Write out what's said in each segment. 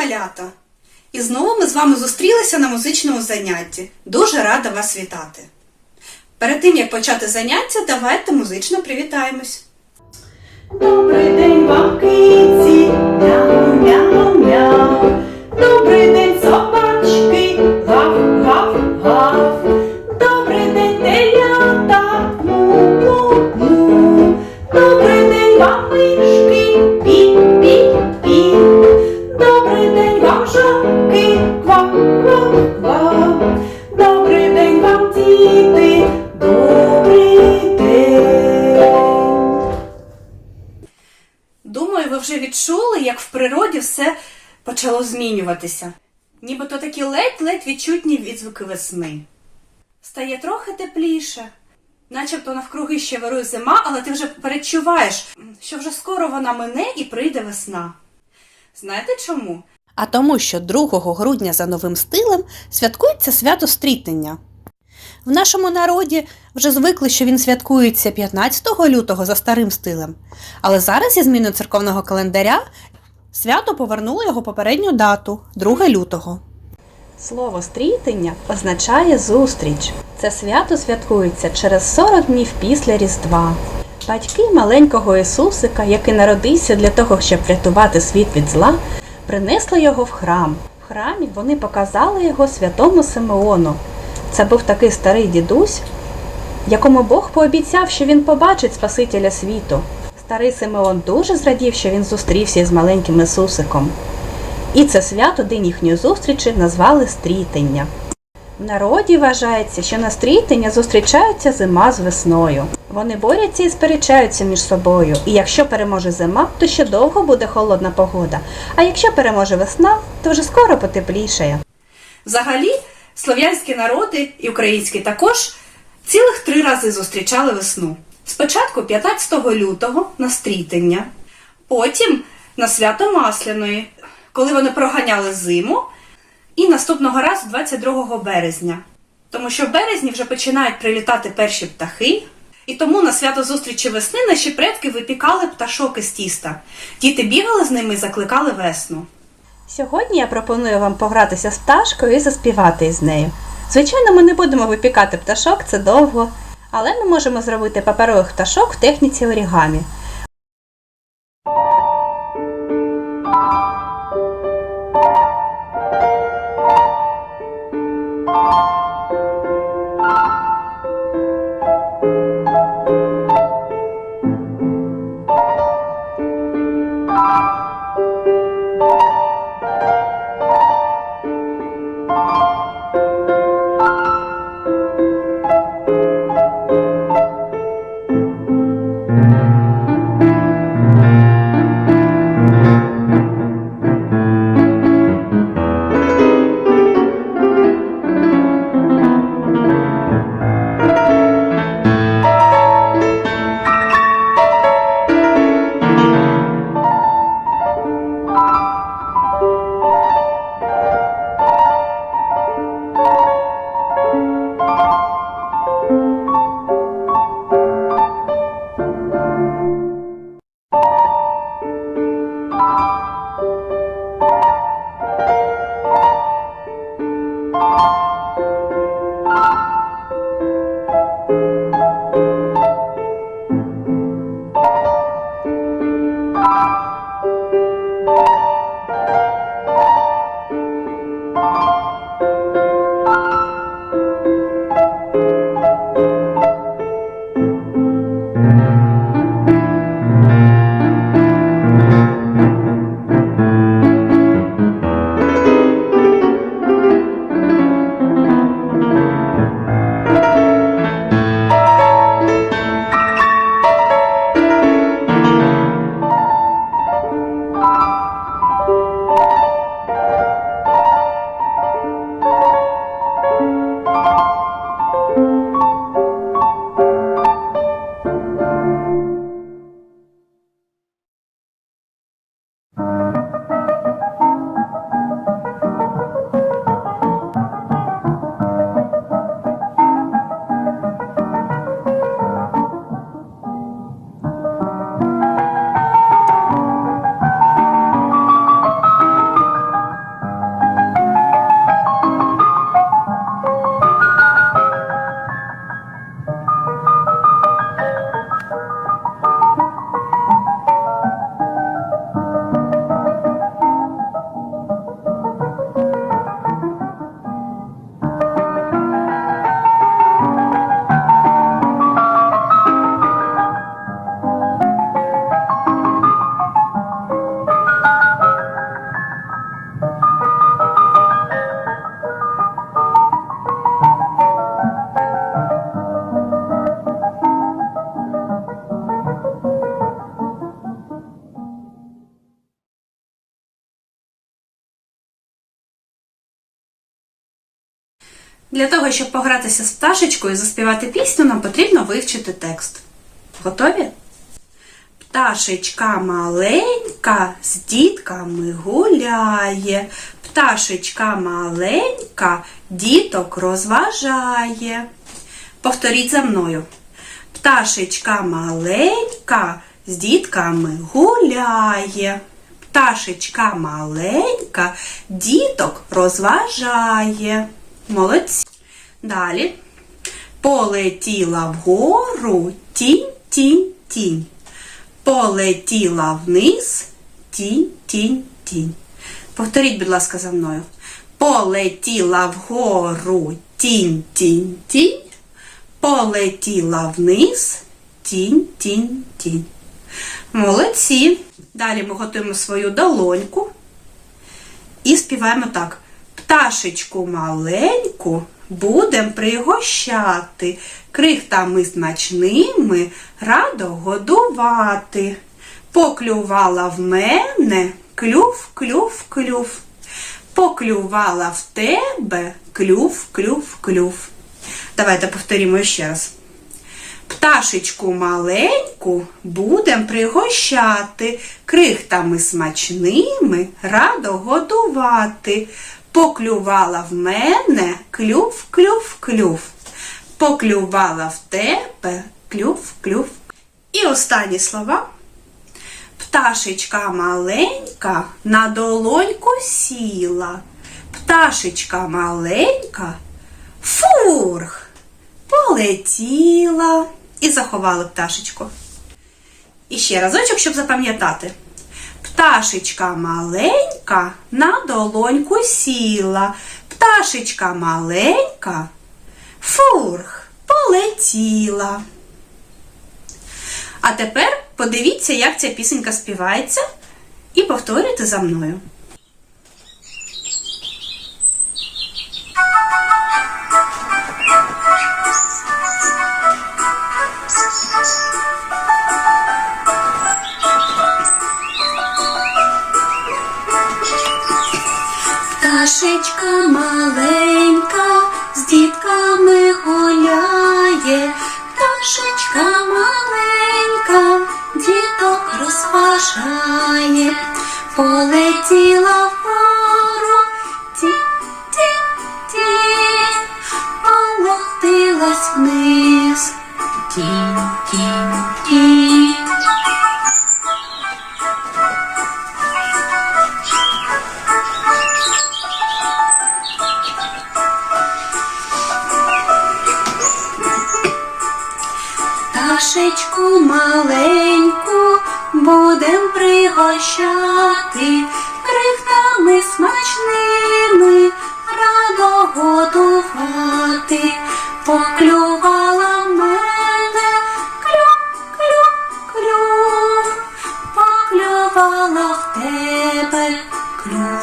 малята! І знову ми з вами зустрілися на музичному занятті. Дуже рада вас вітати. Перед тим як почати заняття, давайте музично привітаємось. Добрий день, вам киці, мяу, змінюватися. Нібито такі ледь-ледь відчутні відзвуки весни. Стає трохи тепліше, начебто навкруги ще вирує зима, але ти вже перечуваєш, що вже скоро вона мине і прийде весна. Знаєте чому? А тому, що 2 грудня за новим стилем святкується свято стрітення. В нашому народі вже звикли, що він святкується 15 лютого за старим стилем, але зараз зі зміною церковного календаря свято повернуло його попередню дату 2 лютого. Слово стрітення означає зустріч. Це свято святкується через 40 днів після Різдва. Батьки маленького Ісусика, який народився для того, щоб врятувати світ від зла, принесли його в храм. В храмі вони показали його святому Симеону. Це був такий старий дідусь, якому Бог пообіцяв, що він побачить Спасителя світу. Старий Симеон дуже зрадів, що він зустрівся із маленьким Ісусиком. І це свято день їхньої зустрічі назвали стрітення. В народі вважається, що на стрітення зустрічаються зима з весною. Вони борються і сперечаються між собою. І якщо переможе зима, то ще довго буде холодна погода. А якщо переможе весна, то вже скоро потеплішає. Взагалі, слов'янські народи і українські також цілих три рази зустрічали весну. Спочатку 15 лютого на стрітення, потім на свято Масляної, коли вони проганяли зиму, і наступного разу 22 березня. Тому що в березні вже починають прилітати перші птахи, і тому на свято зустрічі весни наші предки випікали пташок із тіста. Діти бігали з ними і закликали весну. Сьогодні я пропоную вам погратися з пташкою і заспівати із нею. Звичайно, ми не будемо випікати пташок, це довго, але ми можемо зробити паперових пташок в техніці орігамі. Для того, щоб погратися з пташечкою і заспівати пісню, нам потрібно вивчити текст. Готові? Пташечка маленька з дітками гуляє. Пташечка маленька діток розважає. Повторіть за мною. Пташечка маленька з дітками гуляє. Пташечка маленька діток розважає. Молодці. Далі. Полетіла вгору тінь, тінь, тінь. Полетіла вниз тінь, тінь, тінь. Повторіть, будь ласка, за мною. Полетіла вгору тінь, тінь, тінь. Полетіла вниз тінь, тінь, тінь. Молодці. Далі ми готуємо свою долоньку і співаємо так. Пташечку маленьку будем пригощати, крихтами смачними радо годувати. Поклювала в мене клюв, клюв, клюв. Поклювала в тебе клюв, клюв, клюв. Давайте повторімо ще раз. Пташечку маленьку будем пригощати, крихтами смачними радо годувати. Поклювала в мене клюв, клюв, клюв. Поклювала в тебе клюв, клюв. І останні слова. Пташечка маленька на долоньку сіла. Пташечка маленька фурх полетіла і заховали пташечку. І ще разочок, щоб запам'ятати. Пташечка маленька на долоньку сіла. Пташечка маленька фурх полетіла. А тепер подивіться, як ця пісенька співається, і повторюйте за мною. Пташечка маленька з дітками гуляє, пташечка маленька, діток розважає, полетіла вгору, ті-ті-ті, полотилась вниз, ті-ті-ті. Пташечку маленьку будем пригощати, крихтами смачними радо годувати. Поклювала мене клюв, поклювала в тебе клюв,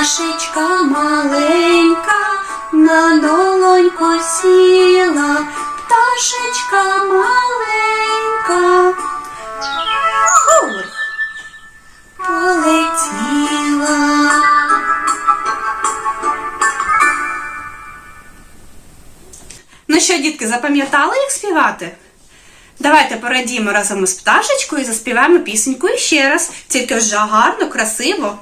Пташечка маленька на долоньку сіла, пташечка маленька полетіла. Ну що, дітки, запам'ятали, як співати? Давайте порадіємо разом із пташечкою і заспіваємо пісеньку іще раз, тільки вже гарно, красиво.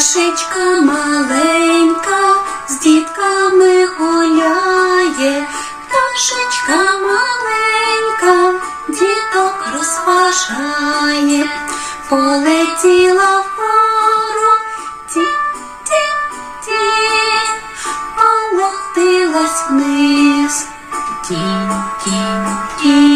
Пташечка маленька з дітками гуляє, пташечка маленька, діток розважає, полетіла вгору, ті-ті-ті, полотилась вниз, ті-ті-ті. Пташечку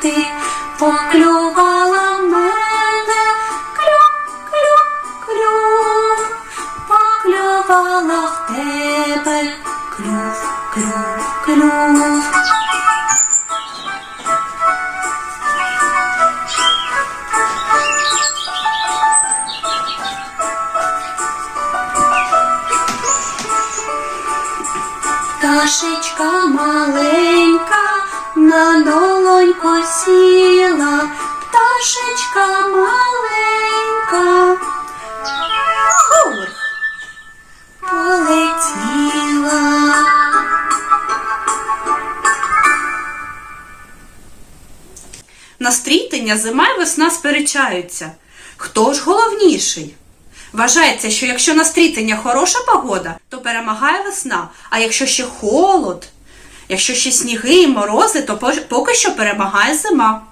годувати. Поклювала в мене клюв, клюв, клюв, поклювала в тебе клюв, клюв, клюв. Пташечка маленька на долоньку сіла, пташечка маленька. Полетіла. На стрітення зима і весна сперечаються. Хто ж головніший? Вважається, що якщо на стрітення хороша погода, то перемагає весна. А якщо ще холод, якщо ще сніги і морози, то поки що перемагає зима.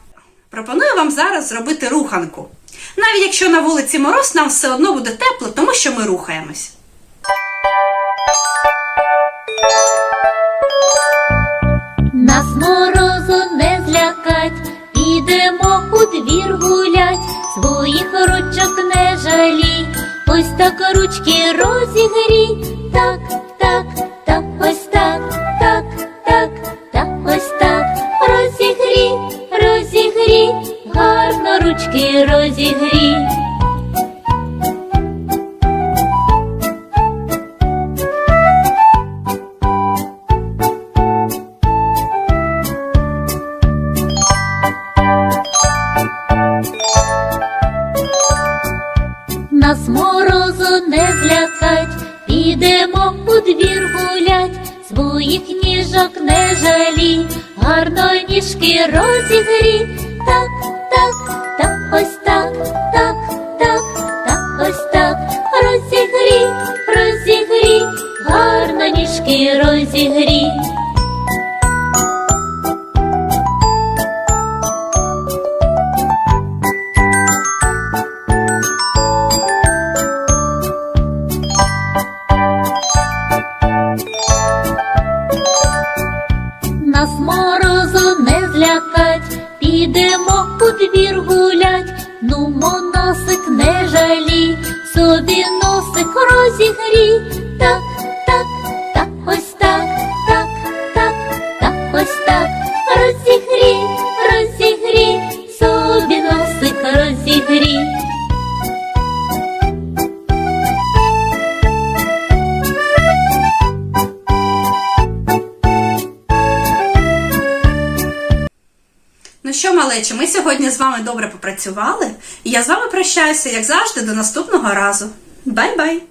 Пропоную вам зараз зробити руханку. Навіть якщо на вулиці мороз, нам все одно буде тепло, тому що ми рухаємось. Нас морозу не злякать, підемо у двір гулять, своїх ручок не жалій, ось так ручки розігрій, так, Нас морозу не злякать, підемо у двір гулять, своїх ніжок не жалій, гарно ніжки розігрій, так, так, так, ось так, так, так, так, ось так, розігрій, розігрій, гарно ніжки розігрій. Сьогодні з вами добре попрацювали, і я з вами прощаюся, як завжди, до наступного разу. Бай-бай!